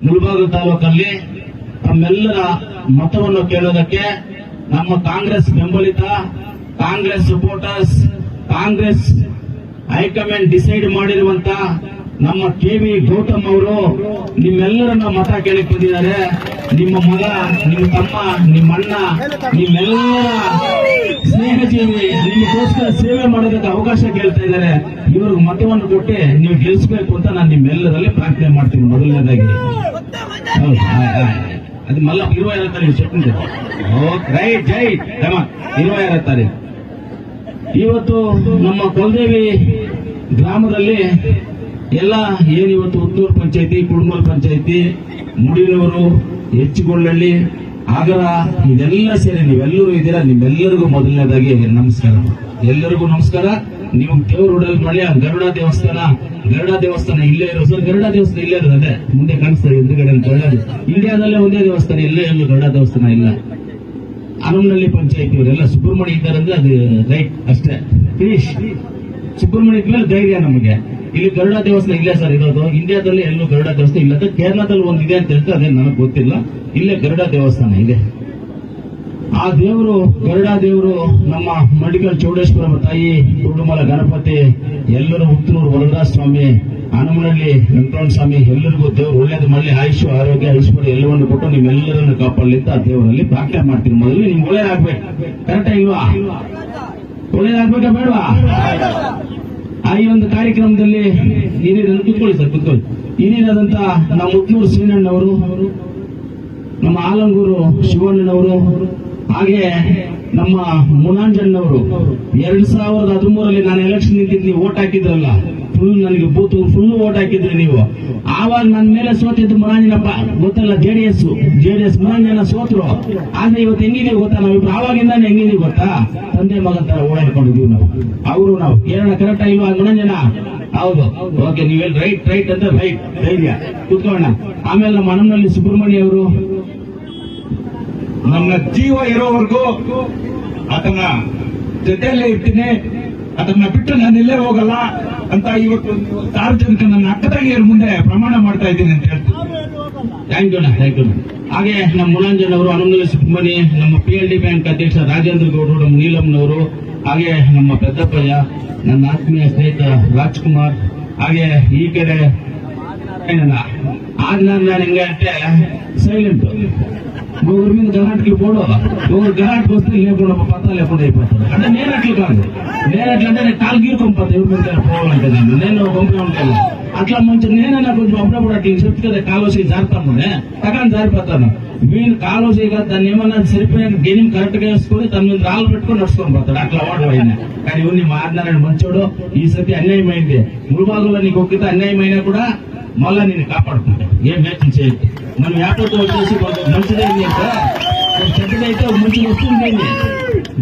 ಮುಳಬಾಗಿಲು ತಾಲೂಕಲ್ಲಿ ತಮ್ಮೆಲ್ಲರ ಮತವನ್ನು ಕೇಳೋದಕ್ಕೆ ನಮ್ಮ ಕಾಂಗ್ರೆಸ್ ಬೆಂಬಲಿತ Congress supporters Congress high command decide ಮಾಡಿರುವಂತ ನಮ್ಮ ಕೆ ವಿ ಗೌತಮ್ ಅವರು ನಿಮ್ಮೆಲ್ಲರನ್ನ ಮತ ಕೇಳಕ್ ಬಂದಿದ್ದಾರೆ. ನಿಮ್ಮ ಮಗ, ನಿಮ್ಮ ತಮ್ಮ, ನಿಮ್ಮ ಅಣ್ಣ, ನಿಮ್ಮೆಲ್ಲರ ಸ್ನೇಹಜೀವಿ, ನಿಮಗೋಸ್ಕರ ಸೇವೆ ಮಾಡೋದಕ್ಕೆ ಅವಕಾಶ ಕೇಳ್ತಾ ಇದ್ದಾರೆ. ಇವ್ರಿಗೆ ಮತವನ್ನು ಕೊಟ್ಟು ನೀವು ಗೆಲ್ಲಿಸಬೇಕು ಅಂತ ನಾನು ನಿಮ್ಮೆಲ್ಲರಲ್ಲಿ ಪ್ರಾರ್ಥನೆ ಮಾಡ್ತೀನಿ ಮೊದಲನೇದಾಗಿ. ಅದು ಮಲ್ಲ ಇರುವ ಎರಡು ಚಟ್ನಿ ಓಕೆ ಜೈ, ರಮ. ಇರುವ ತಾರೀಕು. ಇವತ್ತು ನಮ್ಮ ಕುಲದೇವಿ ಗ್ರಾಮದಲ್ಲಿ ಎಲ್ಲ ಏನು ಇವತ್ತು ಉತ್ತೂರು ಪಂಚಾಯತಿ, ಕುಡ್ಮಲ್ ಪಂಚಾಯತಿ, ಮುಡಿನೂರು ಹೆಚ್ಚುಗೊಳ್ಳಳ್ಳಿ ಆಗರ, ಇದೆಲ್ಲ ಸೇರಿ ನೀವೆಲ್ಲರೂ ಇದ್ದೀರಾ? ನಿಮ್ಮೆಲ್ಲರಿಗೂ ಮೊದಲನೇದಾಗಿ ನಮಸ್ಕಾರ. ಎಲ್ಲರಿಗೂ ನಮಸ್ಕಾರ. ನೀವು ದೇವ್ರ ರೋಡಲ್ಲಿ ಮಳೆ ಗರುಡ ದೇವಸ್ಥಾನ ಗರುಡ ದೇವಸ್ಥಾನ ಇಲ್ಲೇ ಇರೋ ಸರ್, ಗರುಡ ದೇವಸ್ಥಾನ ಇಲ್ಲೇ ಇರೋದು ಮುಂದೆ ಕಾಣಿಸ್ತಾರೆ ಎದುರುಗಡೆ ಅಂತ ಹೇಳೋದು ಇಂಡಿಯಾದಲ್ಲೇ ಒಂದೇ ದೇವಸ್ಥಾನ, ಇಲ್ಲೇ ಎಲ್ಲೂ ಗರುಡ ದೇವಸ್ಥಾನ ಇಲ್ಲ. ಅರಮನಹಳ್ಳಿ ಪಂಚಾಯತಿ ಇವರೆಲ್ಲ ಸುಬ್ರಹ್ಮಣ್ಯ ಇದ್ದಾರೆ ಅಂದ್ರೆ ಅದು ರೈಟ್ ಅಷ್ಟೇ. ಫಿನಿಶ್ ಸುಬ್ರಹ್ಮಣ್ಯದ ಮೇಲೆ ಧೈರ್ಯ ನಮಗೆ. ಇಲ್ಲಿ ಗರುಡ ದೇವಸ್ಥಾನ ಇಲ್ಲೇ ಸರ್ ಇರೋದು. ಇಂಡಿಯಾದಲ್ಲಿ ಎಲ್ಲೂ ಗರುಡ ದೇವಸ್ಥಾನ ಇಲ್ಲ. ಕೇರಳದಲ್ಲಿ ಒಂದಿದೆ ಅಂತ ಹೇಳ್ತಾರೆ ಅದೇ ನನಗೆ ಗೊತ್ತಿಲ್ಲ. ಇಲ್ಲೇ ಗರುಡ ದೇವಸ್ಥಾನ ಇದೆ. ಆ ದೇವರು, ಗರುಡ ದೇವರು, ನಮ್ಮ ಮಡಿಕಲ್ ಚೌಡೇಶ್ವರ ತಾಯಿ, ಕುರುಡುಮಲ ಗಣಪತಿ, ಎಲ್ಲರೂ ಉತ್ತನೂರು ವರದರಾಜ ಸ್ವಾಮಿ, ಹನುಮನಹಳ್ಳಿ ವೆಂಕಟ ಸ್ವಾಮಿ, ಎಲ್ಲರಿಗೂ ದೇವರು ಒಳ್ಳೇದು ಮಾಡಲಿ. ಆಯುಷ್, ಆರೋಗ್ಯ, ಐಶ್ವರ್ಯ ಎಲ್ಲವನ್ನು ಕೊಟ್ಟು ನಿಮ್ಮೆಲ್ಲರನ್ನು ಕಾಪಾಡಲಿ ಅಂತ ಆ ದೇವರಲ್ಲಿ ಪ್ರಾರ್ಥನೆ ಮಾಡ್ತೀನಿ. ಮೊದಲು ನಿಮ್ಗೆ ಒಳ್ಳೇದಾಗ್ಬೇಕು ಕರೆಕ್ಟ್ ಇಲ್ವಾ? ಒಳ್ಳೇದಾಗ್ಬೇಕಾ ಬೇಡವಾ? ಆ ಈ ಒಂದು ಕಾರ್ಯಕ್ರಮದಲ್ಲಿ ಹಿರಿಯರನ್ನು ಕುತ್ಕೊಳ್ಳಿ ಸರ್, ಕುತ್ಕೊಳ್ಳಿ. ಹಿರಿಯರಾದಂತ ನಮ್ಮ ಮುತ್ನೂರು ಶ್ರೀನಣ್ಣವರು ನಮ್ಮ ಆಲಂಗೂರು ಶಿವಣ್ಣನವರು ಹಾಗೆ ನಮ್ಮ ಮುನಾಂಜಣ್ಣವರು ಎರಡ್ ಸಾವಿರದ ಹದಿಮೂರಲ್ಲಿ ನಾನು ಎಲೆಕ್ಷನ್ ನಿಂತಿದ್ದೀನಿ ಓಟ್ ಹಾಕಿದ್ರಲ್ಲ ಫುಲ್ ನನಗೆ ಬೂತ್ ಫುಲ್ ಓಟ್ ಹಾಕಿದ್ರಿ ನೀವು. ಆವಾಗ ನನ್ನ ಮೇಲೆ ಸೋತಿದ್ದು ಮುರಾಂಜನಪ್ಪ ಗೊತ್ತಲ್ಲ ಜೆಡಿಎಸ್ ಜೆಡಿಎಸ್ ಮುನಾಂಜನ ಸೋತ್ರು. ಆದ್ರೆ ಇವತ್ತು ಹೆಂಗಿದೀವಿ ಗೊತ್ತಾ? ನಾವಿಬ್ರು ಆವಾಗಿಂದ ಹೆಂಗಿದೀವಿ ಗೊತ್ತಾ? ತಂದೆ ಮಗನ ತರ ಓಡಾಡ್ಕೊಂಡಿದೀವಿ ನಾವು. ಅವರು ನಾವು. ಏನೋ ಕರೆಕ್ಟ್ ಇಲ್ವಾ ಮುನಾಂಜನ ಹೌದು. ಓಕೆ ನೀವೇನು ರೈಟ್ ರೈಟ್ ಅಂತ ರೈಟ್ ಧೈರ್ಯ. ಕೂತ್ಕೋಣ ಆಮೇಲೆ ನಮ್ಮ ಮನಮ್ನಲ್ಲಿ ಸುಬ್ರಹ್ಮಣ್ಯ ಅವರು. ನನ್ನ ಜೀವ ಇರೋವರೆಗೂ ಆತನ ಜೊತೆಯಲ್ಲೇ ಇರ್ತೀನಿ. ಅದನ್ನ ಬಿಟ್ಟು ನಾನು ಇಲ್ಲೇ ಹೋಗಲ್ಲ. ಅಂತ ಇವತ್ತು ಆರು ಜನಕ್ಕೆ ನನ್ನ ಮುಂದೆ ಪ್ರಮಾಣ ಮಾಡ್ತಾ ಇದ್ದೀನಿ ಅಂತ ಹೇಳ್ತೀನಿ. ಥ್ಯಾಂಕ್ ಯು ಥ್ಯಾಂಕ್ ಯು ಹಾಗೆ ನಮ್ಮ ಮುಲಾಂಜನವರು ಅನುಮೋದನೆ ಸಿಬ್ಬಂದಿ, ನಮ್ಮ ಪಿ ಎಲ್ ಡಿ ಬ್ಯಾಂಕ್ ಅಧ್ಯಕ್ಷ ರಾಜೇಂದ್ರ ಗೌಡರು ನಮ್ಮ ನೀಲಮ್ನವರು ಹಾಗೆ ನಮ್ಮ ಪೆದ್ದಪ್ಪಯ್ಯ, ನನ್ನ ಆತ್ಮೀಯ ಸ್ನೇಹಿತ ರಾಜ್ಕುಮಾರ್, ಹಾಗೆ ಈ ಕಡೆ ಆಜ್ಞಾ ನಾನು ಅಂತೆ ಸೈಲೆಂಟ್ ఒకరి మీద గలాట్కి పోడు. ఒకరు గలాట్కి వస్తే లేకుండా పత్తా లేకుండా అయిపోతుంది అంటే నేను అట్లా కాదు. నేను అట్లా అంటే నేను కాలు గీరుకొని ఎవరి మీద పోవాలంటే నేను నేను పంపే ఉంటాను అట్లా మంచి నేనైనా కొంచెం అప్పుడప్పుడు అట్లా చెప్తు కదా కాలోసి జారుతాము తగ్గని జారిపోతాను. వీళ్ళు కాలోసి కదా దాన్ని ఏమన్నా సరిపోయిన గెలిం కరెక్ట్గా వేసుకొని తన మీద రాళ్ళు పెట్టుకొని నడుచుకొని పోతాడు. అట్లా వాడు కానీ ఇవన్నీ మారినారని మంచోడు ఈ సతి అన్యాయమైంది. ముడిబాగులో నీకు ఒక్కితే అన్యాయమైనా కూడా మళ్ళా నేను కాపాడుకుంటా ఏం వేచన చేయదు మనం యాపతో వచ్చేసి కొంచెం మంచిదైంది అంటే కొంచెం చెడ్డదైతే ఒక మంచి వస్తుంది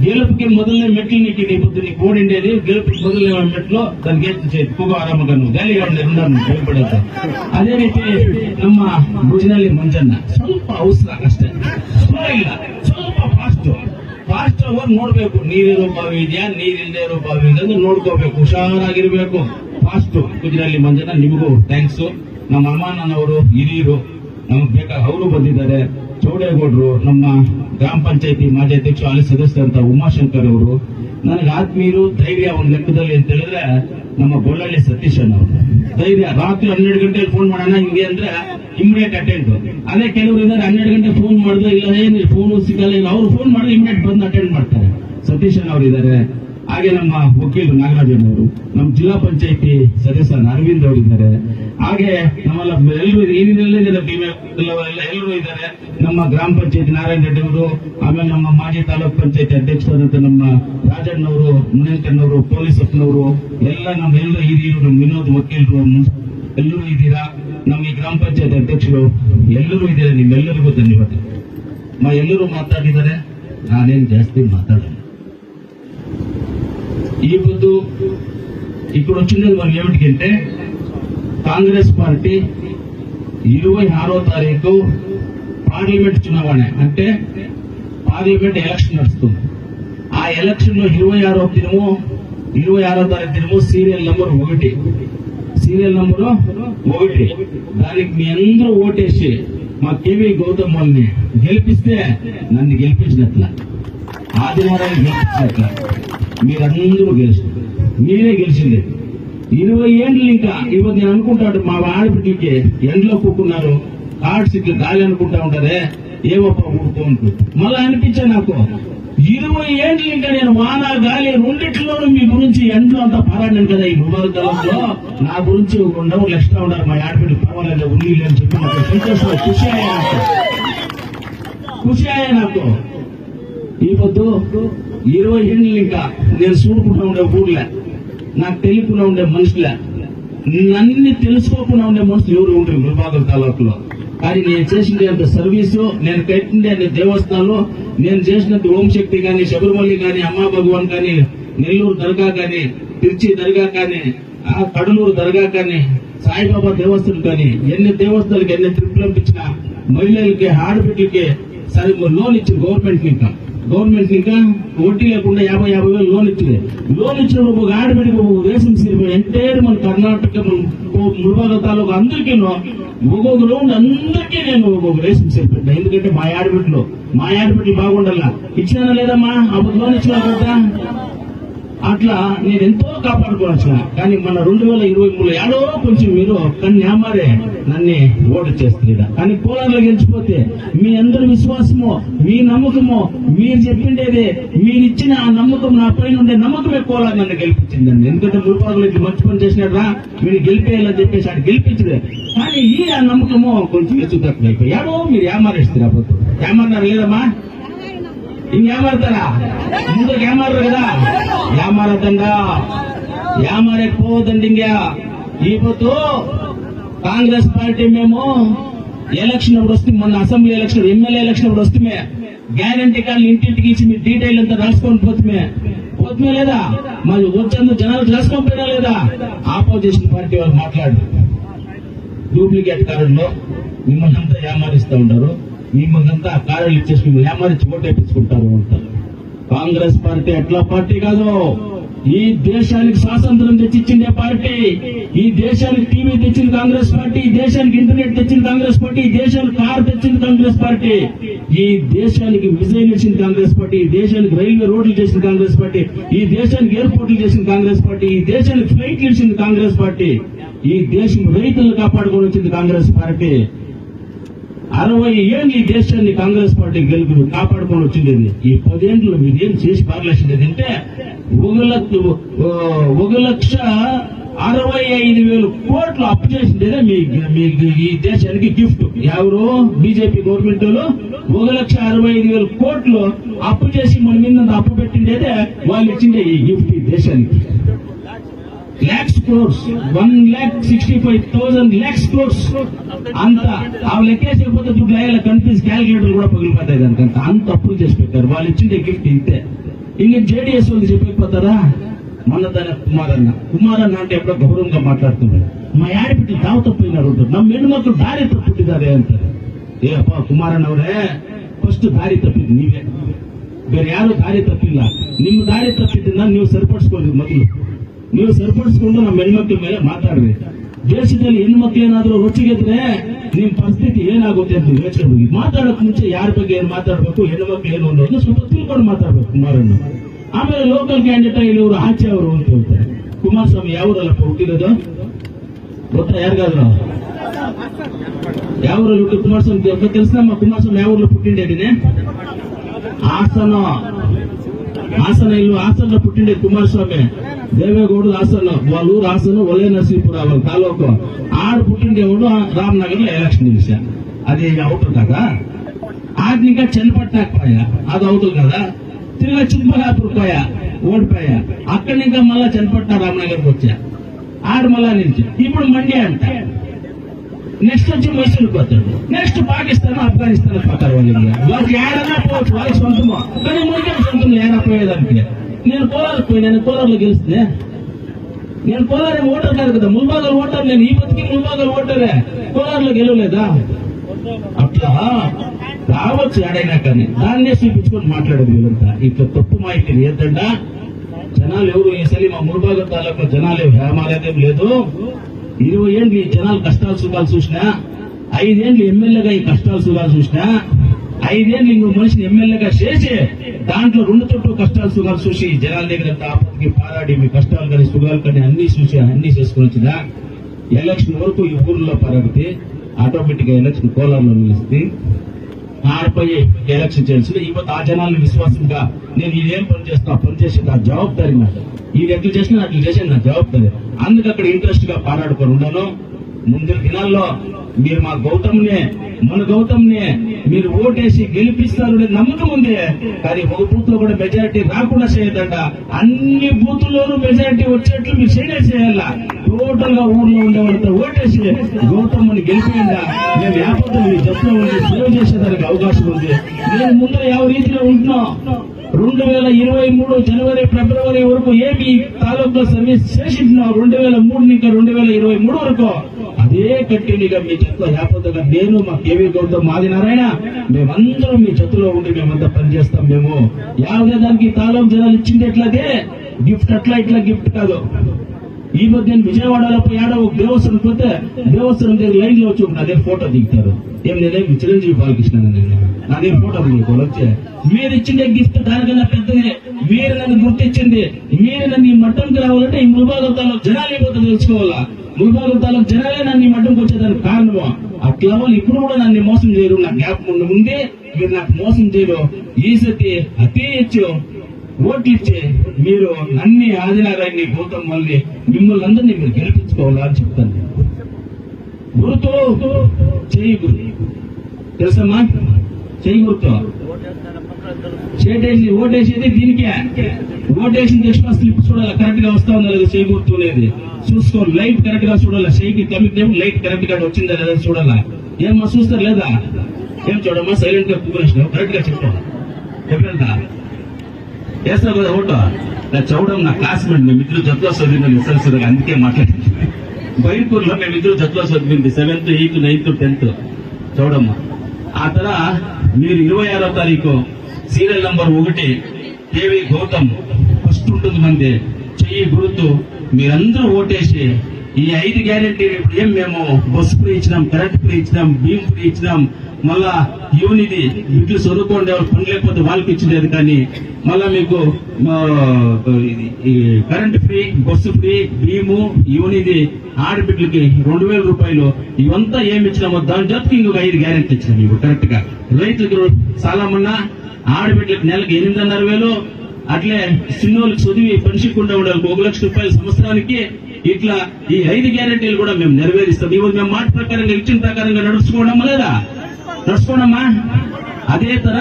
గెలుపుకి మొదలనే మెట్లు నీకు నీ పొద్దు నీకు ఓడిండేది గెలుపుకి మొదలనే మెట్లు దానికి వేచన చేయదు ఎక్కువగా ఆరామగా నువ్వు గాలిగా ఉండేది ఉన్నాను నువ్వు ಭಯಪಡೋದು ಅದೇ ರೀತಿ ನಮ್ಮ ಭುಜನಲ್ಲಿ ಮಂಜನ್ನ ಸ್ವಲ್ಪ ಅವಸರ ಅಷ್ಟೇ ಸ್ಲೋ ಇಲ್ಲ ಸ್ವಲ್ಪ ಫಾಸ್ಟ್ ಫಾಸ್ಟ್ ಹೋಗಿ ನೋಡ್ಬೇಕು ನೀರಿರೋ ಬಾವಿ ಇದೆಯಾ ನೀರಿಲ್ಲದೆ ಇರೋ ಬಾವಿ ಇದೆ ಅಂದ್ರೆ ನೋಡ್ಕೋಬೇಕು ಹುಷಾರಾಗಿರ್ಬೇಕು ಫಾಸ್ಟ್ ಕುಜಿನಲ್ಲಿ ಮಂಜನ ನಿಮಗೂ ಥ್ಯಾಂಕ್ಸ್ ನಮ್ಮ ಅಮ್ಮನವರು ಹಿರಿಯರು, ನಮಗೆ ಬೇಕಾ ಅವರು ಬಂದಿದ್ದಾರೆ. ಚೌಡೇಗೌಡರು, ನಮ್ಮ ಗ್ರಾಮ ಪಂಚಾಯತಿ ಮಾಜಿ ಅಧ್ಯಕ್ಷ ಸದಸ್ಯ ಸದಸ್ಯರಂತ ಉಮಾಶಂಕರ್ ಅವರು. ನನಗೆ ಆತ್ಮೀಯರು, ಧೈರ್ಯ ಒಂದು ಲೆಕ್ಕದಲ್ಲಿ ಅಂತ ಹೇಳಿದ್ರೆ ನಮ್ಮ ಗೊಳ್ಳಳ್ಳಿ ಸತೀಶ್ ಅವರು. ಧೈರ್ಯ, ರಾತ್ರಿ ಹನ್ನೆರಡು ಗಂಟೆಗೆ ಫೋನ್ ಮಾಡೋಣ ಹಿಂಗೆ ಅಂದ್ರೆ ಇಮಿಡಿಯೇಟ್ ಅಟೆಂಡ್ ಅದೇ ಕೆಲವರು ಇದ್ದಾರೆ, ಹನ್ನೆರಡು ಗಂಟೆ ಫೋನ್ ಮಾಡಿದ್ರೆ ಇಲ್ಲ ಏನು ಫೋನ್ ಸಿಗಲ್ಲ ಇಲ್ಲ ಅವ್ರು ಫೋನ್ ಮಾಡಿದ್ರೆ ಇಮಿಡಿಯೇಟ್ ಬಂದು ಅಟೆಂಡ್ ಮಾಡ್ತಾರೆ. ಸತೀಶ್ ಅವರು ಇದ್ದಾರೆ. ಹಾಗೆ ನಮ್ಮ ವಕೀಲರು ನಾಗರಾಜನವರು, ನಮ್ಮ ಜಿಲ್ಲಾ ಪಂಚಾಯತಿ ಸದಸ್ಯ ಅರವಿಂದ್ ಅವರಿದ್ದಾರೆ ಹಾಗೆ ನಮ್ಮಲ್ಲ ಎಲ್ಲರೂ ಏನಿದೆಲ್ಲ ಟೀಮ್ ಎಲ್ಲರೂ ಇದ್ದಾರೆ. ನಮ್ಮ ಗ್ರಾಮ ಪಂಚಾಯತಿ ನಾರಾಯಣ ರೆಡ್ಡಿ ಅವರು, ಆಮೇಲೆ ನಮ್ಮ ಮಾಜಿ ತಾಲೂಕ್ ಪಂಚಾಯತಿ ಅಧ್ಯಕ್ಷರಾದಂಥ ನಮ್ಮ ರಾಜಣ್ಣವರು ಪೊಲೀಸ್ ಅಪ್ಪನವರು ಎಲ್ಲ ನಮ್ಮ ನಮ್ಮೆಲ್ಲರೂ ಹಿರಿಯರು, ನಮ್ಮ ವಿನೋದ್ ವಕೀಲರು ಎಲ್ಲರೂ ಇದ್ದೀರಾ? ನಮ್ಮ ಈ ಗ್ರಾಮ ಪಂಚಾಯತ್ ಅಧ್ಯಕ್ಷರು ಎಲ್ಲರೂ ಇದ್ದೀರಾ? ನಿಮ್ಮೆಲ್ಲರಿಗೂ ಧನ್ಯವಾದ. ಎಲ್ಲರೂ ಮಾತಾಡಿದ್ದಾರೆ. ನಾನೇನು ಜಾಸ್ತಿ ಮಾತಾಡೋಣ ఈ పొద్దు ఇక్కడ వచ్చింది మనం ఏమిటికంటే కాంగ్రెస్ పార్టీ ఇరవై ఆరో తారీఖు పార్లమెంట్ చునావణೆ అంటే పార్లమెంట్ ఎలక్షన్ నడుస్తుంది. ఆ ఎలక్షన్లో ఇరవై ఆరో దినము ఇరవై ఆరో తారీఖు దినము సీరియల్ నెంబర్ ఒకటి. సీరియల్ నంబరు ఒకటి. దానికి మీ అందరూ ఓటేసి మా కేవీ గౌతమ్ వాళ్ళని గెలిపిస్తే నన్ను గెలిపించినట్ల. ఆదివారాన్ని గెలిపించినట్ల. మీరందరూ గెలిచి మీరే గెలిచింది. ఇరవై ఏండ్లు ఇంకా ఇవ్వదు నేను అనుకుంటాడు మా ఆడబిడ్డలకి ఎండలో కూకున్నారు కార్డ్స్ ఇట్లా గాలి అనుకుంటా ఉంటారే ఏవప్ప ఊరుకో అనుకో మళ్ళీ అనిపించే నాకు ఇరవై ఏండ్లు ఇంకా నేను వాన గాలి రెండిట్లోనూ మీ గురించి ఎండలో అంతా పోరాడాను కదా ఈ భూమర్గంలో నా గురించి ఉండవు రెండు రోజులు ఉన్నారు మా ఆడబిడ్డ పర్వాలేదు ఉంది అని చెప్పి నాకు సంతోషం ఖుషి అయ్యా నాకు. ఖుషి అయ్యా నాకు. ఈ పొద్దు ఇరవై ఏళ్ళు ఇంకా నేను చూడకుండా ఉండే ఊర్లే నాకు తెలియకుండా ఉండే మనుషులే. నన్ను తెలుసుకోకుండా ఉండే మనుషులు ఎవరు ఉండరు గురుబాగల్ తాలూకులో. కానీ నేను చేసిన అంత సర్వీసు నేను కట్టిండే దేవస్థానంలో నేను చేసినంత ఓం శక్తి కానీ శబరిమల్లి కానీ అమ్మా భగవాన్ కానీ నెల్లూరు దర్గా కానీ తిరుచి దర్గా కానీ ఆ కడలూరు దర్గా కానీ సాయిబాబా దేవస్థానం కానీ ఎన్ని దేవస్థానాలకి ఎన్ని ట్రిప్లు పంపించిన మహిళలకి ఆడబిడ్డలకి సరే లోన్ ఇచ్చిన గవర్నమెంట్ ఇంకా. గవర్నమెంట్ ఇంకా వడ్డీ లేకుండా యాభై యాభై వేలు లోన్ ఇచ్చింది. లోన్ ఇచ్చిన ఒక ఆడబిడ్డకి ఒక రేషన్ ఎంటైర్ మన కర్ణాటక మన తాలూకు అందరికీ ఒక్కొక్క రౌండ్ అందరికీ నేను ఒక్కొక్క రేషన్ సీరియల్ ఎందుకంటే మా ఆడబిడ్డలో మా ఆడబిడ్డలు బాగుండాలా. ఇచ్చినా లేదమ్మా? అప్పుడు లోన్ ఇచ్చినా కదా. అట్లా నేను ఎంతో కాపాడుకోవచ్చు కానీ మన రెండు వేల ఇరవై మూడు ఏడో కొంచెం మీరు కానీ న్యామారే నన్ను ఓటు చేస్తారు కానీ పోలార్లో గెలిచిపోతే మీ అందరి విశ్వాసము మీ నమ్మకము మీరు చెప్పిండేది మీరు ఇచ్చిన ఆ నమ్మకం నా పైన ఉండే నమ్మకమే పోలార్ నన్ను గెలిపించిందండి. ఎందుకంటే మురిపాకులు ఇట్లా మంచి పని చేసినారా మీరు గెలిపేయాలని చెప్పేసి అది గెలిపించలేదు. కానీ ఈ ఆ నమ్మకము కొంచెం ఎత్తు తక్కువ అయిపోయి ఏడో మీరు ఏమారేస్తున్నారు ఏమన్నారు లేదమ్మా? ಹಿಂಗ್ ಯಾಮಾರ್ತಾರ ಮುಂದಕ್ಕೆ ಯಾಮಾರ್ರು కదా ಯಾಮಾರದಂಡ ಯಾಮಾರಕ್ పోవద్దండి ఇంక ಇವತ್ತು కాంగ్రెస్ పార్టీ మేము ఎలక్షన్ అప్పుడు వస్తుంది మొన్న అసెంబ్లీ ఎలక్షన్ ఎమ్మెల్యే ఎలక్షన్ అప్పుడు వస్తుంది గ్యారంటీ కార్డులు ఇంటింటికి ఇచ్చి మీ డీటెయిల్ అంతా రాసుకొని పోతుమే పోతుమే లేదా మరి వచ్చేందుకు జనాలు రాసుకొని పోయినా లేదా ఆపోజిషన్ పార్టీ వాళ్ళు మాట్లాడు డూప్లికేట్ కార్డులో మిమ్మల్ని అంతా ఏమారిస్తూ ఉంటారు మిమ్మల్నంతా ఇచ్చేసి మిమ్మల్ని ఓటు వేయించుకుంటారు అంటారు. కాంగ్రెస్ పార్టీ ఎట్లా పార్టీ కాదు? ఈ దేశానికి స్వాతంత్రం తెచ్చిచ్చిందే పార్టీ. ఈ దేశానికి టీవీ తెచ్చింది కాంగ్రెస్ పార్టీ. ఈ దేశానికి ఇంటర్నెట్ తెచ్చింది కాంగ్రెస్ పార్టీ. ఈ దేశానికి కార్ తెచ్చింది కాంగ్రెస్ పార్టీ. ఈ దేశానికి విజయం ఇచ్చింది కాంగ్రెస్ పార్టీ. ఈ దేశానికి రైల్వే రోడ్లు చేసింది కాంగ్రెస్ పార్టీ. ఈ దేశానికి ఎయిర్పోర్ట్లు చేసింది కాంగ్రెస్ పార్టీ. ఈ దేశానికి ఫ్లైట్లు ఇచ్చింది కాంగ్రెస్ పార్టీ. ఈ దేశం రైతులను కాపాడుకొని వచ్చింది కాంగ్రెస్ పార్టీ. అరవై ఏళ్ళు ఈ దేశాన్ని కాంగ్రెస్ పార్టీ గెలుపు కాపాడుకొని వచ్చింది ఈ పదేండ్లు మీరేం చేసి పారలేసింది? అంటే ఒక లక్ష ఒక లక్ష అరవై ఐదు వేలు కోట్లు అప్పు చేసిందేదే మీ మీ ఈ దేశానికి గిఫ్ట్ ఎవరు? బీజేపీ గవర్నమెంట్ వాళ్ళు. ఒక లక్ష అరవై ఐదు వేల కోట్లు అప్పు చేసి మన మీద అప్పు పెట్టిండేదే వాళ్ళు ఇచ్చిండే ఈ గిఫ్ట్ ఈ దేశానికి. Lakhs crores one lakh sixty five thousand lakhs crores అంత ఆ లెక్కేసకపోతే దుడ్డు అయ్యేలా కనిపిసి క్యాలిక్యులేటర్ కూడా పగిలిపోతాయి దానికి అంత అంత అప్పులు చేసి పెట్టారు వాళ్ళు ఇచ్చిండే గిఫ్ట్ ఇంతే ఇంక జేడీఎస్ వాళ్ళు చెప్పకపోతారా మొన్న దాని కుమారన్న కుమారన్న అంటే ఎప్పుడో గౌరవంగా మాట్లాడుతున్నాడు మా యాడిపిట్టి దావత పోయినారు అంటారు. ನಮ್ಮ ಹೆಣ್ಮಕ್ಳು ದಾರಿ ತಪ್ಪಿಟ್ಟಿದ್ದಾರೆ ಅಂತಾರೆ ಏ ಅಪ್ಪ ಕುಮಾರಣ್ಣ ಅವರೇ ಫಸ್ಟ್ ದಾರಿ ತಪ್ಪಿದ್ದು ನೀವೇ ಬೇರೆ ಯಾರು ದಾರಿ ತಪ್ಪಿಲ್ಲ ನಿಮ್ಮ ದಾರಿ ತಪ್ಪಿದ್ದನ್ನ ನೀವು ಸರಿಪಡಿಸ್ಕೊಳ್ಳಿ ಮೊದಲು ನೀವು ಸರಿಪಡಿಸಿಕೊಂಡು ನಮ್ಮ ಹೆಣ್ಮಕ್ಳ ಮೇಲೆ ಮಾತಾಡಬೇಕು ದೇಶದಲ್ಲಿ ಹೆಣ್ಮಕ್ಳು ಏನಾದರೂ ರೊಚ್ಚಿಗೆದ್ರೆ ನಿಮ್ಮ ಪರಿಸ್ಥಿತಿ ಏನಾಗುತ್ತೆ ಅಂತ ಯೋಚನೆ ಹೋಗಿ ಮಾತಾಡೋಕೆ ಮುಂಚೆ ಯಾರ ಬಗ್ಗೆ ಏನು ಮಾತಾಡ್ಬೇಕು, ಹೆಣ್ಮಕ್ಳು ಏನು ಅನ್ನೋದು ಸ್ವಲ್ಪ ತಿಳ್ಕೊಂಡು ಮಾತಾಡಬೇಕು ಕುಮಾರಣ್ಣ. ಆಮೇಲೆ ಲೋಕಲ್ ಕ್ಯಾಂಡಿಡೇಟ್ ಇಲ್ಲಿ ಇವರು ಆಚೆ ಅವರು ಅಂತ ಹೇಳ್ತಾರೆ. ಕುಮಾರಸ್ವಾಮಿ ಯಾವ್ರಲ್ಲಪ್ಪ ಹುಟ್ಟಿರೋದು? ಗೊತ್ತಾ ಯಾರಿಗಾದ್ರು? ಯಾವ್ರಲ್ಲಿ ಹುಟ್ಟು ಕುಮಾರಸ್ವಾಮಿ ಕೆಲಸ ನಮ್ಮ ಕುಮಾರಸ್ವಾಮಿ ಯಾವ್ರಲ್ಲಿ ಪುಟ್ಟಿಂಡೇನೆ ಹಾಸನ. ಹಾಸನ ಇಲ್ವಾ? ಹಾಸನ ಪುಟ್ಟಿಂಡೆ ಕುಮಾರಸ್ವಾಮಿ. దేవేగౌడ రాష్ట్రంలో వాళ్ళు రాష్ట్రంలో ఒలే నర్సీపుర వాళ్ళ తాలూకు ఆడ పుట్టిండేవాడు రామ్నగర్లో ఎలక్షన్ చేశా అది అవుతుంది కదా ఆడ ఇంకా చనిపట్టాకపోయా? అది అవుతుంది కదా? తిరిగి చిమ్మలాపూర్ పోయా? ఓడిపోయా? అక్కడి ఇంకా మళ్ళా చనిపట్ట రామ్నగర్కి వచ్చా? ఆడ మళ్ళా నిలిచి? ఇప్పుడు మండే అంట. నెక్స్ట్ వచ్చి మైసూరు పోతాడు. నెక్స్ట్ పాకిస్తాన్ ఆఫ్ఘనిస్తాన్ పోతారు వాళ్ళు. వాళ్ళకి ఏడన్నా పోవచ్చు వాళ్ళకి సొంతమో. కానీ మురికే సొంతం లేనపోయేదానికి నేను కోలారు పోయి నేను కోలారులో గెలిస్తే నేను కోలారు ఓటర్ కాదు కదా ముల్బాగల్ ఓటర్ నేను ఈ బతికి ముల్బాగల్ ఓటరే. కోలారులో గెలవలేదా? అట్లా? రావచ్చు ఏడైనా కానీ. దాన్నే చూపించుకొని మాట్లాడేది వీళ్ళంతా. ఇట్లా తప్పు మాహితి ఏంటంటే జనాలు ఎవరు ఈసారి మా ముల్బాగల్ తాలూకు జనాలు హేమాలేదేం లేదు. ఇరవై ఏండ్లు ఈ జనాలు కష్టాలు చూపాలు చూసినా ఐదేండ్లు ఎమ్మెల్యేగా ఈ కష్టాలు సుఖాలు చూసినా ఐదేళ్ళు ఇంకో మనిషిని ఎమ్మెల్యేగా చేసి దాంట్లో రెండు చుట్టూ కష్టాలు సుఖాలు చూసి జనాల దగ్గర ఆపదకి పారాడి మీ కష్టాలు కానీ సుఖాలు కానీ అన్ని చూసి అన్ని చేసుకుని వచ్చిన ఎలక్షన్ వరకు ఈ ఊర్లో పరగితే ఆటోమేటిక్గా ఎలక్షన్ కోలార్లో నిలిస్తే ఆడిపోయి ఎలక్షన్ చేయాల్సింది. ఇవ్వత ఆ జనాలను విశ్వాసంగా నేను ఇదేం పని చేస్తా పని చేసేది నా జవాబుదారి నాకు. ఇది ఎట్లా చేసినా అట్లా చేసేది నా జవాబుదారి. అందుకు అక్కడ ఇంట్రెస్ట్గా పారాడుకొని ఉన్నాను ముందు దినాల్లో మీరు మా గౌతమ్నే మన గౌతమ్నే మీరు ఓటేసి గెలిపిస్తారనే నమ్మకం ఉంది. కానీ ఒక బూత్లో కూడా మెజారిటీ రాకుండా చేయదంట అన్ని బూతుల్లోనూ మెజారిటీ వచ్చేట్లు మీరు చేయలే చేయాల? టోటల్గా ఊర్లో ఉండే వాళ్ళతో ఓటేసి గౌతమ్ని గెలిపిందా మేము మీ ఉండి చేసేదానికి అవకాశం ఉంది. నేను ముందర ಯಾವ రీతిలో ఉంటున్నాం? రెండు వేల ఇరవై మూడు జనవరి ఫిబ్రవరి వరకు ఏమి తాలూకా సర్వీస్ చేసింటున్నాం? రెండు వేల మూడు ఇంకా రెండు వేల ఇరవై మూడు వరకు. అదే కట్టినిగా మీ చేతిలో లేకపోతే నేను మా కేవీ గౌడ్తో మాది నారాయణ. మేమందరం మీ చేతిలో ఉండి మేమంతా పనిచేస్తాం మేము. యావదే దానికి తాళం జనాలు ఇచ్చింది ఎట్లాగే? గిఫ్ట్ అట్లా ఇట్లా గిఫ్ట్ కాదు. ఈ మధ్య విజయవాడలో పోయి ఒక దేవస్థానం పోతే దేవస్థానం దగ్గర లైన్లో వచ్చి నా దగ్గర ఫోటో దిగుతారు. ఏం నేనేమి చిరంజీవి బాలకృష్ణ నేను. అదే ఫోటో మీకు వచ్చే. మీరు ఇచ్చిండే గిఫ్ట్ దానికన్నా పెద్దది. మీరు నన్ను గుర్తించింది. మీరు నన్ను ఈ మట్టంకి రావాలంటే ఈ ముల్బాగుతాలో జనాలు ఏమవుతుందో తెలుసుకోవాలా? ముల్బాగుతాలో జనాలే నన్ను ఈ మట్టంకి వచ్చేదానికి కారణము? అట్లా వాళ్ళు ఇప్పుడు కూడా నన్ను మోసం చేయరు. నా గ్యాప్ ముందు ముందే మీరు నాకు మోసం చేయరు. ఈసతి అతి హెచ్చు ఓట్లు ఇచ్చి మీరు అన్ని ఆదినారాయణ గౌతమ్ మళ్ళీ మిమ్మల్ని అందరినీ మీరు గెలిపించుకోవాలా అని చెప్తాను. గురుతో చేయి గురు. తెలుసమ్మా చేయి గుర్తు చేటేసి ఓటేసేది దీనికే. ఓటేసిన చేసిన స్లిప్ చూడాలి? కరెక్ట్గా వస్తా ఉందా లేదా చేయి గుర్తు అనేది. చూసుకో లైట్ కరెక్ట్గా చూడాలి చేయికి కమిటీ లైట్ కరెక్ట్గా వచ్చిందా లేదా చూడాలా? ఏమ్మా చూస్తారు లేదా? ఏం చూడమ్మా? సైలెంట్గా కూకునేసినావు కరెక్ట్గా చెప్తాను చెప్పలేదా వేస్తావు కదా ఓటో? నా చౌడం నా క్లాస్మేట్ మేము ఇద్దరు జట్లో చదివిన ఎస్ఎల్సీ అందుకే మాట్లాడింది బైర్పూర్లో మేము ఇద్దరు చదివింది seventh eighth ninth tenth. Chowdamma. ఆ తర మీరు ఇరవై ఆరో తారీఖు సీరియల్ నంబర్ ఒకటి కేవీ గౌతమ్ ఫస్ట్ ఉంటుంది మంది. చెయ్యి గుర్తు మీరందరూ ఓటేసి ఈ ఐదు గ్యారెంటీ ఇప్పుడు ఏం మేము బస్సు ఫ్రీ ఇచ్చినాం కరెంట్ ఫ్రీ ఇచ్చినాం భీమ్ ఫ్రీ ఇచ్చినాం మళ్ళా యూనిది ఇంట్లో చదువుకోండి ఎవరు పని లేకపోతే వాళ్ళకి ఇచ్చిండేది కానీ మళ్ళా మీకు ఇది, ఈ కరెంట్ ఫ్రీ బస్సు ఫ్రీ భీము యూనిది ఆడబిడ్డలకి రెండు వేల రూపాయలు ఇవంతా ఏమి ఇచ్చినామో దాని జతకి ఇంకొక ఐదు గ్యారెంటీ ఇచ్చినాం మీకు కరెక్ట్గా. రైతులకు చాలామన్నా ఆడబిడ్డలకు నెలకు ఎనిమిదిన్నర వేలు అట్లే చిన్నోళ్ళకి చదివి పెన్షన్కుండా ఉండాలి ఒక లక్ష రూపాయలు సంవత్సరానికి ఇట్లా ఈ ఐదు గ్యారెంటీలు కూడా మేము నెరవేరుస్తాం. ఇవి మేము మాట ప్రకారంగా ఇచ్చిన ప్రకారంగా నడుచుకోవడం లేదా? నడుచుకోనమ్మా అదే తర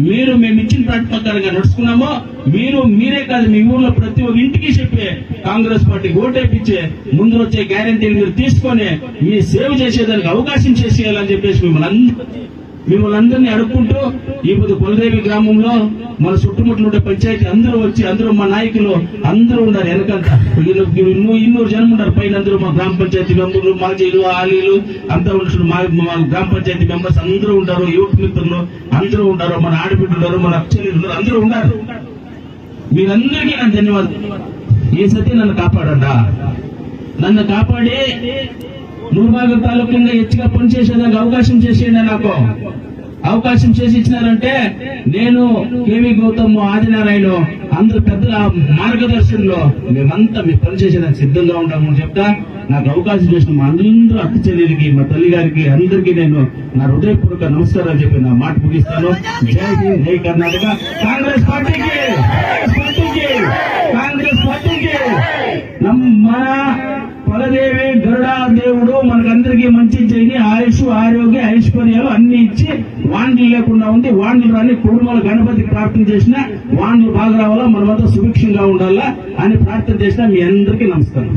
మీరు మేము ఇచ్చిన మాట ప్రకారంగా నడుచుకున్నామో మీరు మీరే కాదు మీ ఊర్లో ప్రతి ఒక్క ఇంటికి చెప్పే కాంగ్రెస్ పార్టీ ఓటేపిచ్చే ముందు వచ్చే గ్యారెంటీలు మీరు తీసుకొని మీ సేవ్ చేసేదానికి అవకాశం చేసేయాలని చెప్పేసి మిమ్మల్ని అందరూ మిమ్మల్ని అందరినీ అడుక్కుంటూ ఈ పొద్దు కొలదేవి గ్రామంలో మన చుట్టుముట్లు ఉండే పంచాయతీ అందరూ వచ్చి అందరూ మా నాయకులు అందరూ ఉన్నారు వెనకంతా. ఇన్నూరు జనం ఉన్నారు పైన అందరూ మా గ్రామ పంచాయతీ మెంబర్లు మాజీలు ఆలీలు అంతా ఉంటారు మా మా గ్రామ పంచాయతీ మెంబర్స్ అందరూ ఉంటారు యువత మిత్రులు అందరూ ఉంటారు మన ఆడబిడ్డలు మన అక్షలు అందరూ ఉన్నారు. మీరందరికీ నా ధన్యవాదాలు. ఈ సతి నన్ను కాపాడండా. నన్ను కాపాడి ముల్బాగ తాలూకంగా ఎత్తుగా పనిచేసేదానికి అవకాశం చేసేయండి నాకు. అవకాశం చేసి ఇచ్చినారంటే నేను కేవీ గౌతమ్ ఆదినారాయణ అందరు పెద్దల మార్గదర్శనంలో మేమంతా మీ పని చేసేదానికి సిద్ధంగా ఉంటామని చెప్తా. నాకు అవకాశం చేసిన మా అందరూ అక్క చెల్లెలకి మా తల్లి గారికి అందరికీ నేను నా హృదయపూర్వక నమస్కారాలు చెప్పి నా మాట ముగిస్తాను. జై హింద్ జై కర్ణాటక. కాంగ్రెస్ పార్టీకి కాంగ్రెస్ పార్టీకి కాంగ్రెస్ పార్టీకి. నమ్మ కులదేవి గరుడా దేవుడు మనకందరికీ మంచి చేయని ఆయుష్ ఆరోగ్య ఐశ్వర్యాలు అన్ని ఇచ్చి వాండ్లు లేకుండా ఉంది వాండ్లు రాని కుటుంబాల గణపతికి ప్రార్థన చేసిన వాండ్లు బాగా రావాలా? మనమంతా సుభిక్షంగా ఉండాలా? అని ప్రార్థన చేసిన మీ అందరికీ నమస్కారం.